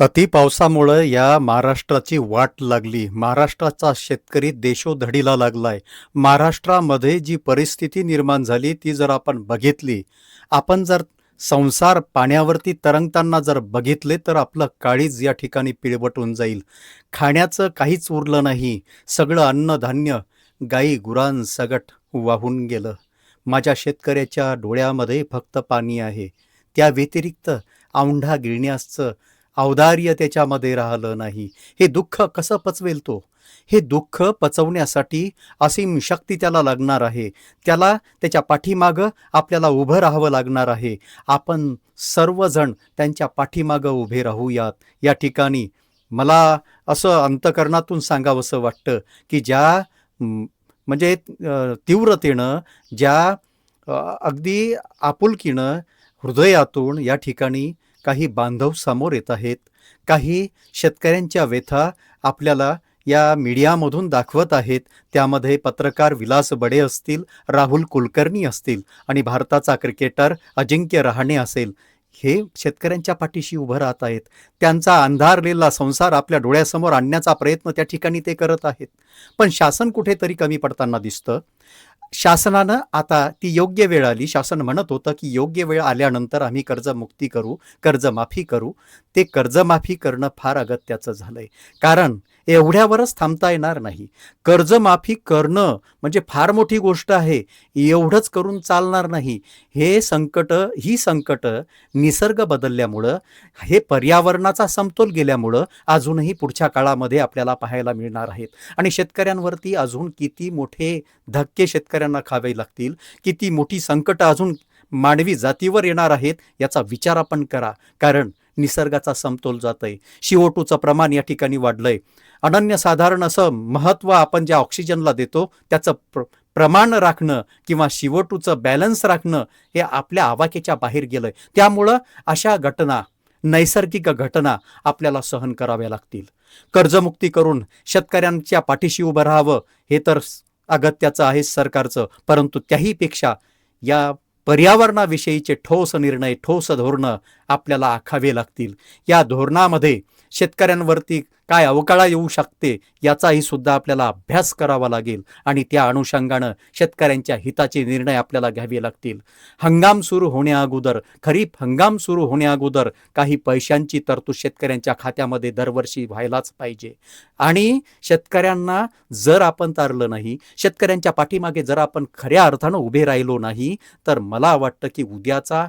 अति पावसामुळं या महाराष्ट्राची वाट लागली. महाराष्ट्राचा शेतकरी देशोधडीला लागलाय. महाराष्ट्रामध्ये जी परिस्थिती निर्माण झाली ती जर आपण बघितली आपण जर संसार पाण्यावरती तरंगताना जर बघितले तर आपलं काळीज या ठिकाणी पिळवटून जाईल. खाण्याचं काहीच उरलं नाही. सगळं अन्नधान्य गाई गुरांसगट वाहून गेलं. माझ्या शेतकऱ्याच्या डोळ्यामध्ये फक्त पाणी आहे. त्या व्यतिरिक्त औंढा गिळण्यासचं औदार्य त्याच्यामध्ये राहिलं नाही. हे दुःख कसं पचवेल तो? हे दुःख पचवण्यासाठी असीम शक्ती त्याला लागणार आहे. त्याला त्याच्या पाठीमागं आपल्याला उभं राहावं लागणार आहे. आपण सर्वजण त्यांच्या पाठीमागं उभे राहूयात. या ठिकाणी मला असं अंतकरणातून सांगावंसं वाटतं की ज्या म्हणजे तीव्रतेनं ज्या अगदी आपुलकीनं हृदयातून या ठिकाणी काही बांधव समोर येत आहेत. काही शेतकऱ्यांच्या व्यथा आपल्याला या मीडियामधून दाखवत आहेत. त्यामध्ये पत्रकार विलास बडे असतील राहुल कुलकर्णी असतील आणि भारताचा क्रिकेटर अजिंक्य रहाणे असेल. हे शेतकऱ्यांच्या पाठीशी उभं राहत आहेत. त्यांचा अंधारलेला संसार आपल्या डोळ्यासमोर आणण्याचा प्रयत्न त्या ठिकाणी ते करत आहेत. पण शासन कुठेतरी कमी पडताना दिसतं. शासनानं आता ती योग्य वेळ आली. शासन म्हणत होतं की योग्य वेळ आल्यानंतर आम्ही कर्जमुक्ती करू कर्जमाफी करू. ते कर्जमाफी करणं फार अगत्याचं झालंय. कारण एवढ्यावरच थांबता येणार नाही. कर्जमाफी करणं म्हणजे फार मोठी गोष्ट आहे. एवढंच करून चालणार नाही. हे संकट ही संकट निसर्ग बदलल्यामुळं हे पर्यावरणाचा समतोल गेल्यामुळं अजूनही पुढच्या काळामध्ये आपल्याला पाहायला मिळणार आहेत. आणि शेतकऱ्यांवरती अजून किती मोठे धक्के शेतकऱ्यांना खावे लागतील किती मोठी संकटं अजून मानवी जातीवर येणार आहेत याचा विचार आपण करा. कारण निसर्गाचा समतोल जात आहे शिओटूचं प्रमाण या ठिकाणी वाढलंय. अनन्यसाधारण असं महत्त्व आपण ज्या ऑक्सिजनला देतो त्याचं प्र प्रमाण राखणं किंवा शिवटूचं बॅलन्स राखणं हे आपल्या आवाक्याच्या बाहेर गेलंय. त्यामुळं अशा घटना नैसर्गिक घटना आपल्याला सहन कराव्या लागतील. कर्जमुक्ती करून शेतकऱ्यांच्या पाठीशी उभं राहावं हे तर अगत्याचं आहे सरकारचं. परंतु त्याहीपेक्षा या पर्यावरणाविषयीचे ठोस निर्णय ठोस धोरणं आपल्याला आखावे लागतील. या धोरणामध्ये शेतकऱ्यांवरती काय अवकाळा येऊ शकते याचाही सुद्धा आपल्याला अभ्यास करावा लागेल. आणि त्या अनुषंगानं शेतकऱ्यांच्या हिताचे निर्णय आपल्याला घ्यावे लागतील. हंगाम सुरू होण्या अगोदर खरीप हंगाम सुरू होण्या अगोदर काही पैशांची तरतूद शेतकऱ्यांच्या खात्यामध्ये दरवर्षी व्हायलाच पाहिजे. आणि शेतकऱ्यांना जर आपण तारलं नाही शेतकऱ्यांच्या पाठीमागे जर आपण खऱ्या अर्थानं उभे राहिलो नाही तर मला वाटतं की उद्याचा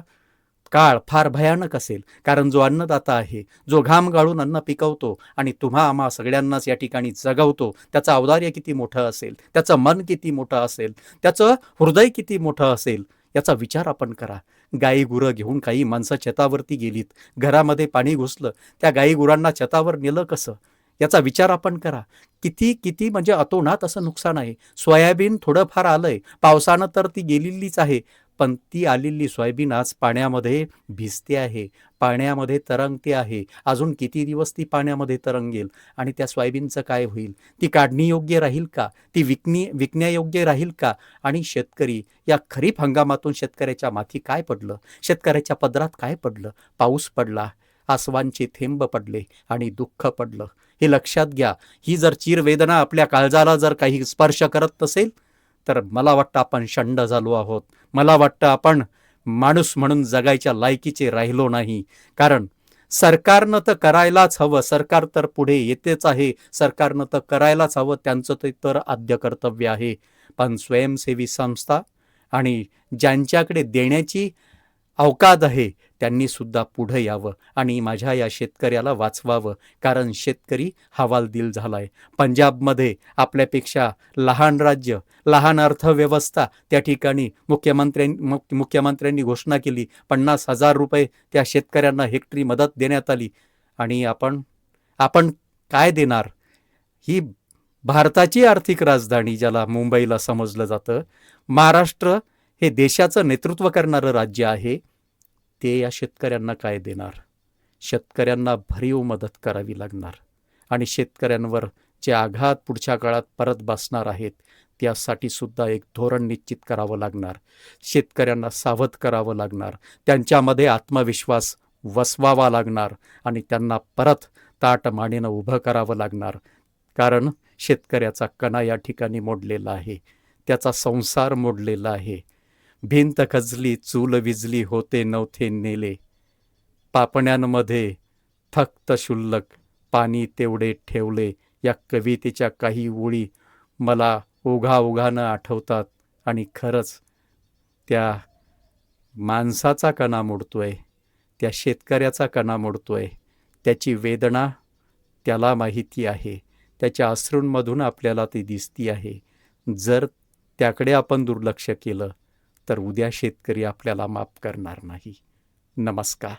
काळ फार भयानक असेल. कारण जो अन्नदाता आहे जो घाम गाळून अन्न पिकवतो आणि तुम्हा आम्हा सगळ्यांनाच या ठिकाणी जगवतो त्याचं औदार्य किती मोठं असेल त्याचं मन किती मोठं असेल त्याचं हृदय किती मोठं असेल याचा विचार आपण करा. गाई गुरं घेऊन काही माणसं छतावरती गेलीत घरामध्ये पाणी घुसलं त्या गाई गुरांना छतावर नेलं कसं? याचा विचार आपण करा. किती किती म्हणजे अतोनात असं नुकसान आहे. सोयाबीन थोडंफार आलंय पावसानं तर ती गेलेलीच आहे पण ती आलेली सोयाबीन आज पाण्यामध्ये भिजते आहे पाण्यामध्ये तरंगते आहे. अजून किती दिवस ती पाण्यामध्ये तरंगेल आणि त्या सोयाबीनचं काय होईल? ती काढणी योग्य राहील का? ती विकणी विकण्यायोग्य राहील का? आणि शेतकरी या खरीप हंगामातून शेतकऱ्याच्या माथी काय पडलं? शेतकऱ्याच्या पदरात काय पडलं? पाऊस पडला आसवांचे थेंब पडले आणि दुःख पडलं. हे लक्षात घ्या ही जर चिरवेदना आपल्या काळजाला जर काही स्पर्श करत नसेल तर मला वाटतं आपण शंड झालो आहोत. मला वाटतं आपण माणूस म्हणून जगायच्या लायकीचे राहिलो नाही. कारण सरकारनं तर करायलाच हवं सरकार तर पुढे येतेच आहे सरकारनं तर करायलाच हवं त्यांचं ते तर आद्य कर्तव्य आहे. पण स्वयंसेवी संस्था आणि ज्यांच्याकडे देण्याची अवकाद आहे त्यांनी सुद्धा पुढं यावं आणि माझ्या या शेतकऱ्याला वाचवावं कारण शेतकरी हवालदिल झालाय. पंजाबमध्ये आपल्यापेक्षा लहान राज्य लहान अर्थव्यवस्था त्या ठिकाणी मुख्यमंत्र्यां मुख्यमंत्र्यांनी घोषणा केली. पन्नास हजार रुपये त्या शेतकऱ्यांना हेक्टरी मदत देण्यात आली. आणि आपण आपण काय देणार? ही भारताची आर्थिक राजधानी ज्याला मुंबईला समजलं जातं महाराष्ट्र हे देशाचं नेतृत्व करणारं राज्य आहे. ते या शेतकऱ्यांना काय देणार? शेतकऱ्यांना भरीव मदत करावी लागणार. आणि शेतकऱ्यांवर जे आघात पुढच्या काळात परत बसणार आहेत त्यासाठी सुद्धा एक धोरण निश्चित करावं लागणार. शेतकऱ्यांना सावध करावं लागणार. त्यांच्यामध्ये आत्मविश्वास वसवावा लागणार आणि त्यांना परत ताटमानेनं उभं करावं लागणार. कारण शेतकऱ्याचा कणा या ठिकाणी मोडलेला आहे. त्याचा संसार मोडलेला आहे. भिंत खजली चूल विजली होते नव्हते नेले. पापण्यांमध्ये फक्त शुल्लक पाणी तेवढे ठेवले. या कवितेच्या काही ओळी मला ओघा ओघानं आठवतात आणि खरंच त्या माणसाचा कणा मोडतोय त्या शेतकऱ्याचा कणा मोडतोय. त्याची वेदना त्याला माहिती आहे त्याच्या अश्रूंमधून आपल्याला ती दिसती आहे. जर त्याकडे आपण दुर्लक्ष केलं तर उद्या शेतकरी आपल्याला माफ करणार नाही. नमस्कार.